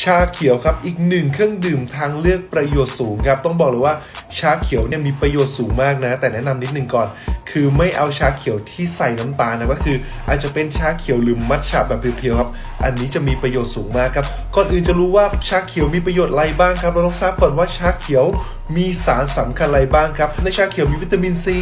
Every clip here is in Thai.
ชาเขียวครับ อีกหนึ่งเครื่องดื่มทางเลือกประโยชน์สูงครับ ต้องบอกเลยว่า ชาเขียวเนี่ยมีประโยชน์สูงมากนะ แต่แนะนำนิดนึงก่อน คือไม่เอาชาเขียวที่ใส่น้ำตาลนะก็คือ อาจจะเป็นชาเขียวหรือมัทฉะแบบเพียวๆครับ อันนี้จะมีประโยชน์สูงมากครับ ก่อนอื่นจะรู้ว่าชาเขียวมีประโยชน์อะไรบ้างครับ เราต้องทราบก่อนว่าชาเขียวมีสารสำคัญอะไรบ้างครับ ในชาเขียวมีวิตามินซี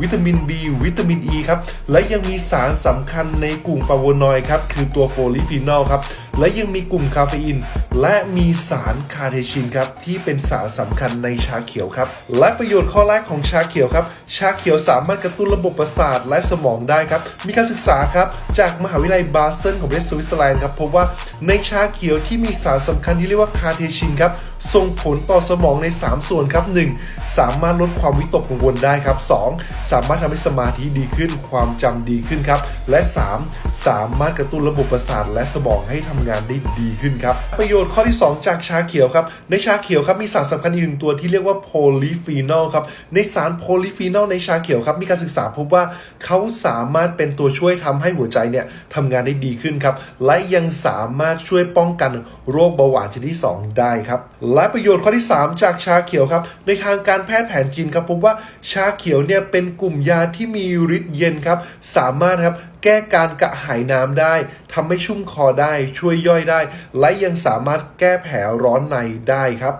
วิตามิน B วิตามิน E ครับ และยังมีสารสำคัญในกลุ่มฟลาโวนอยด์ครับ คือตัวโฟลิฟีนอลครับ และยังมีกลุ่มคาเฟอีน และมีสารคาเทชินครับที่เป็นสารสำคัญในชาเขียวครับ และประโยชน์ข้อแรกของชาเขียวครับ ชาเขียวสามารถกระตุ้นระบบประสาทและสมองได้ครับ มีการศึกษาครับ จากมหาวิทยาลัยบาเซนของประเทศสวิตเซอร์แลนด์ครับพบว่าในชาเขียวที่มีสารสำคัญที่เรียกว่าคาเทชินครับส่งผลต่อสมองใน 3 ส่วนครับ 1. สามารถลดความวิตกกังวลได้ครับ 2. สามารถทำให้สมาธิดีขึ้น ความจำดีขึ้นครับ และ 3. สามารถกระตุ้นระบบประสาทและสมองให้ทำงานได้ดีขึ้นครับ ประโยชน์ข้อที่ 2 จากชาเขียวครับ ในชาเขียวครับมีสารสำคัญอีกหนึ่งตัวที่เรียกว่าโพลีฟีนอลครับ ในสารโพลีฟีนอลในชาเขียวครับ มีการศึกษาพบว่าเขาสามารถเป็นตัวช่วยทำให้หัวใจเนี่ยทำงานได้ดีขึ้นครับ และยังสามารถช่วยป้องกันโรคเบาหวานชนิดที่ 2 ได้ครับ และประโยชน์ข้อที่ 3 จากชาเขียวครับ ในทางการแพทย์แผนจีนครับพบว่าชาเขียวเนี่ยเป็นกลุ่มยาที่มีฤทธิ์เย็นครับ สามารถครับแก้การกระหายน้ำได้ ทำให้ชุ่มคอได้ช่วยย่อยได้ และยังสามารถแก้แผลร้อนในได้ครับ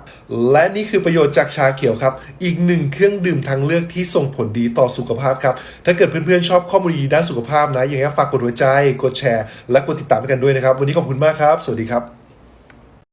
และนี่คือประโยชน์จากชาเขียวครับ อีกหนึ่งเครื่องดื่มทางเลือกที่ส่งผลดีต่อสุขภาพครับ ถ้าเกิดเพื่อนๆชอบข้อมูลดีด้านสุขภาพนะอย่างนี้ฝากกดหัวใจ กดแชร์ และกดติดตามกันด้วยนะครับ วันนี้ขอบคุณมากครับ สวัสดีครับ